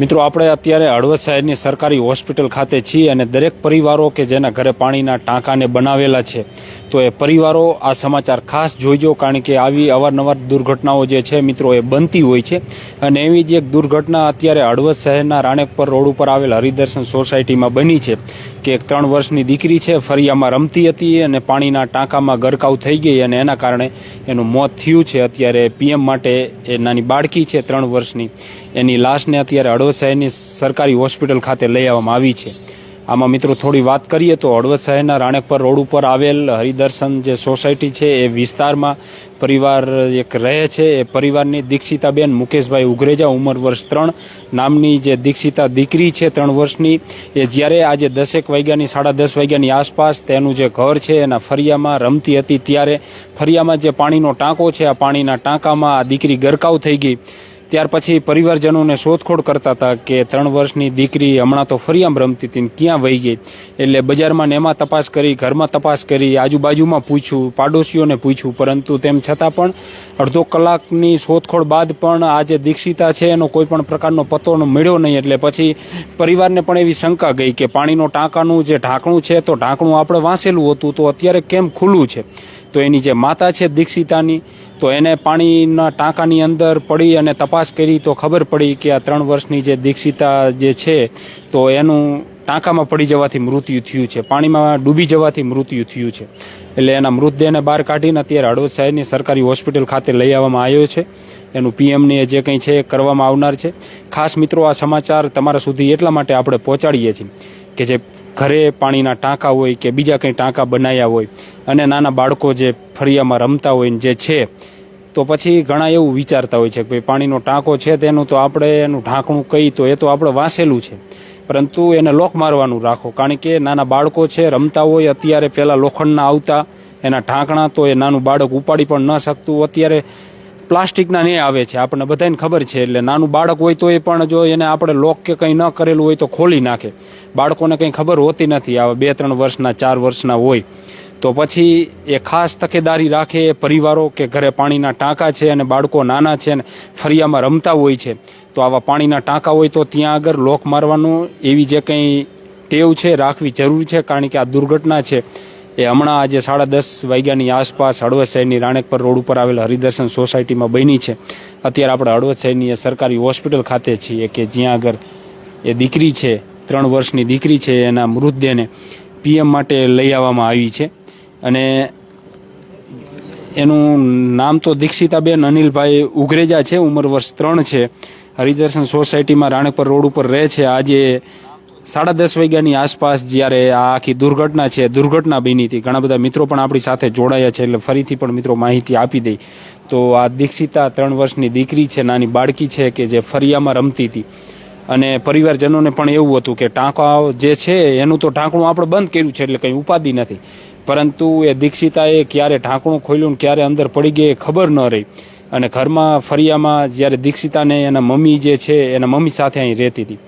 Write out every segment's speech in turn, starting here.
મિત્રો, આપણે અત્યારે હળવદ શહેરની સરકારી હોસ્પિટલ ખાતે છીએ અને દરેક પરિવારો કે જેના ઘરે પાણીના ટાંકાને બનાવેલા છે, તો એ પરિવારો આ સમાચાર ખાસ જોઈજો, કારણ કે આવી અવારનવાર દુર્ઘટનાઓ જે છે મિત્રો, એ બનતી હોય છે. અને એવી જ એક દુર્ઘટના અત્યારે હળવદ શહેરના રાણેકપર રોડ ઉપર આવેલ હરિદર્શન સોસાયટીમાં બની છે, કે એક ત્રણ વર્ષની દીકરી છે, ફરિયામાં રમતી હતી અને પાણીના ટાંકામાં ગરકાવ થઈ ગઈ અને એના કારણે એનું મોત થયું છે. અત્યારે પીએમ માટે એ નાની બાળકી છે, ત્રણ વર્ષની. એની લાશને અત્યારે હળવદ શહેરની સરકારી હોસ્પિટલ ખાતે લઈ આવવામાં આવી છે. આમાં મિત્રો થોડી વાત કરીએ તો હળવદ શહેરના રાણેકપર રોડ ઉપર આવેલ હરિદર્શન જે સોસાયટી છે એ વિસ્તારમાં પરિવાર એક રહે છે. એ પરિવારની દીક્ષિતાબેન મુકેશભાઈ ઉગ્રેજા ઉંમર વર્ષ ત્રણ નામની જે દીક્ષિતા દીકરી છે ત્રણ વર્ષની એ જ્યારે આજે દસેક વાગ્યાની સાડા દસ વાગ્યાની આસપાસ તેનું જે ઘર છે એના ફરિયામાં રમતી હતી ત્યારે ફરિયામાં જે પાણીનો ટાંકો છે, આ પાણીના ટાંકામાં આ દીકરી ગરકાવ થઈ ગઈ. ત્યાર પછી પરિવારજનોને શોધખોળ કરતા હતા કે ત્રણ વર્ષની દીકરી હમણાં તો ફરિયામાં રમતી હતી ક્યાં વહી ગઈ? એટલે બજારમાં ને એમાં તપાસ કરી, ઘરમાં તપાસ કરી, આજુબાજુમાં પૂછ્યું, પાડોશીઓને પૂછ્યું. પરંતુ તેમ છતાં પણ અડધો કલાકની શોધખોળ બાદ પણ આ જે દીક્ષિતા છે એનો કોઈ પણ પ્રકારનો પતો મળ્યો નહીં. એટલે પછી પરિવારને પણ એવી શંકા ગઈ કે પાણીનો ટાંકાનું જે ઢાંકણું છે, તો ઢાંકણું આપણે વાંચેલું હતું, તો અત્યારે કેમ ખુલ્લું છે? તો એની જે માતા છે દીક્ષિતાની, તો એને પાણીના ટાંકાની અંદર પડી અને તપાસ કરી તો ખબર પડી કે આ ત્રણ વર્ષની જે દીક્ષિતા જે છે, તો એનું ટાંકામાં પડી જવાથી મૃત્યુ થયું છે, પાણીમાં ડૂબી જવાથી મૃત્યુ થયું છે. એટલે એના મૃતદેહને બહાર કાઢીને અત્યારે હળવદ શહેરની સરકારી હોસ્પિટલ ખાતે લઈ આવવામાં આવ્યો છે. એનું પીએમને જે કંઈ છે કરવામાં આવનાર છે. ખાસ મિત્રો, આ સમાચાર તમારા સુધી એટલા માટે આપણે પહોંચાડીએ છીએ કે જે ઘરે પાણીના ટાંકા હોય કે બીજા કંઈ ટાંકા બનાવ્યા હોય અને નાના બાળકો જે ફળિયામાં રમતા હોય ને જે છે, તો પછી ઘણા એવું વિચારતા હોય છે કે ભાઈ પાણીનો ટાંકો છે તેનું તો આપણે એનું ઢાંકણું કહી તો એ તો આપણે વાસેલું છે. પરંતુ એને લોક મારવાનું રાખો. કારણ કે નાના બાળકો છે, રમતા હોય, અત્યારે પહેલાં લોખંડના આવતા, એના ઢાંકણા તો એ નાનું બાળક ઉપાડી પણ ન શકતું. અત્યારે પ્લાસ્ટિકના ને આવે છે. આપણને બધાને ખબર છે. એટલે નાનું બાળક હોય તો એ પણ જો એને આપણે લોક કે કંઈ ન કરેલું હોય તો ખોલી નાખે. બાળકોને કંઈ ખબર હોતી નથી. આવા બે, ત્રણ વર્ષના, ચાર વર્ષના હોય. તો પછી એ ખાસ તકેદારી રાખે પરિવારો કે ઘરે પાણીના ટાંકા છે અને બાળકો નાના છે અને ફરિયામાં રમતા હોય છે. તો આવા પાણીના ટાંકા હોય તો ત્યાં આગળ લોક મારવાનું એવી જે કંઈ ટેવ છે રાખવી જરૂરી છે. કારણ કે આ દુર્ઘટના છે. એ હમણાં આજે સાડા દસ વાગ્યાની આસપાસ હળવદ શહેરની રાણેકપર રોડ ઉપર આવેલ હરિદર્શન સોસાયટીમાં બની છે. અત્યારે આપણે હળવદ શહેરની સરકારી હોસ્પિટલ ખાતે છીએ કે જ્યાં આગળ એ દીકરી છે, ત્રણ વર્ષની દીકરી છે, એના મૃતદેહને પીએમ માટે લઈ આવવામાં આવી છે. અને એનું નામ તો દીક્ષિતાબેન અનિલભાઈ ઉઘરેજા છે, ઉંમર વર્ષ ત્રણ છે. હરિદર્શન સોસાયટીમાં રાણેપર રોડ ઉપર રહે છે. આજે સાડા દસ વાગ્યાની આસપાસ જ્યારે આ આખી દુર્ઘટના છે, દુર્ઘટના બની હતી. ઘણા બધા મિત્રો પણ આપણી સાથે જોડાયા છે એટલે ફરીથી પણ મિત્રો માહિતી આપી દઈ. તો આ દીક્ષિતા ત્રણ વર્ષની દીકરી છે, નાની બાળકી છે કે જે ફરિયામાં રમતી હતી. અને પરિવારજનોને પણ એવું હતું કે ટાંકા જે છે, એનું તો ઢાંકણું આપણે બંધ કર્યું છે એટલે કંઈ ઉપાધિ નથી. પરંતુ એ દીક્ષિતાએ ક્યારે ઢાંકણું ખોલ્યું ને ક્યારે અંદર પડી ગઈ એ ખબર ન રહી. અને ઘરમાં ફરિયામાં જ્યારે દીક્ષિતાને એના મમ્મી જે છે, એના મમ્મી સાથે અહીં રહેતી હતી.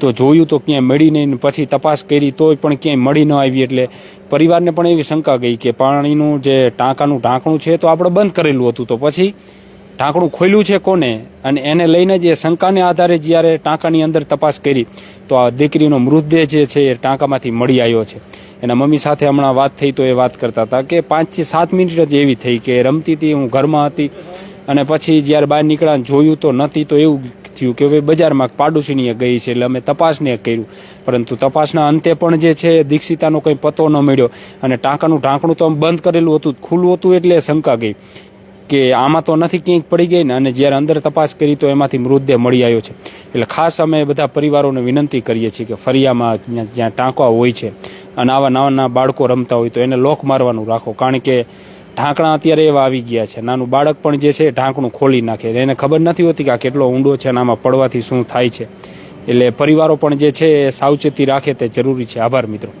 તો જોયું તો ક્યાંય મળી નહીં પછી તપાસ કરી તોય પણ ક્યાંય મળી ન આવી એટલે પરિવારને પણ એવી શંકા ગઈ કે પાણીનું જે ટાંકાનું ઢાંકણું છે તો આપણે બંધ કરેલું હતું. તો પછી ઢાંકણું ખોલ્યું છે કોને? અને એને લઈને જે શંકાને આધારે જ્યારે ટાંકાની અંદર તપાસ કરી, તો આ દીકરીનો મૃતદેહ જે છે એ ટાંકામાંથી મળી આવ્યો છે. એના મમ્મી સાથે હમણાં વાત થઈ તો એ વાત કરતા હતા કે પાંચથી સાત મિનિટ જ એવી થઈ કે રમતી હતી, હું ઘરમાં હતી અને પછી જ્યારે બહાર નીકળ્યા જોયું તો નથી તો એવું થયું કે ભાઈ બજારમાં પાડોશીની ગઈ છે એટલે અમે તપાસને કર્યું. પરંતુ તપાસના અંતે પણ જે છે, દીક્ષિતાનો કંઈ પતો ન મળ્યો અને ટાંકાનું ઢાંકણું તો બંધ કરેલું હતું, ખુલ્લું હતું એટલે શંકા ગઈ કે આમાં તો નથી ક્યાંક પડી ગઈ ને અને જ્યારે અંદર તપાસ કરી તો એમાંથી મૃતદેહ મળી આવ્યો છે. એટલે ખાસ અમે બધા પરિવારોને વિનંતી કરીએ છીએ કે ફરિયામાં જ્યાં જ્યાં ટાંકા હોય છે અને આવા નાના બાળકો રમતા હોય તો એને લોક મારવાનું રાખો. કારણ કે ઢાંકણા અત્યારે એવા આવી ગયા છે. નાનું બાળક પણ જે છે ઢાંકણું ખોલી નાખે એને ખબર નથી હોતી કે આ કેટલો ઊંડો છે અને આમાં પડવાથી શું થાય છે. એટલે પરિવારો પણ જે છે સાવચેતી રાખે તે જરૂરી છે. આભાર મિત્રો.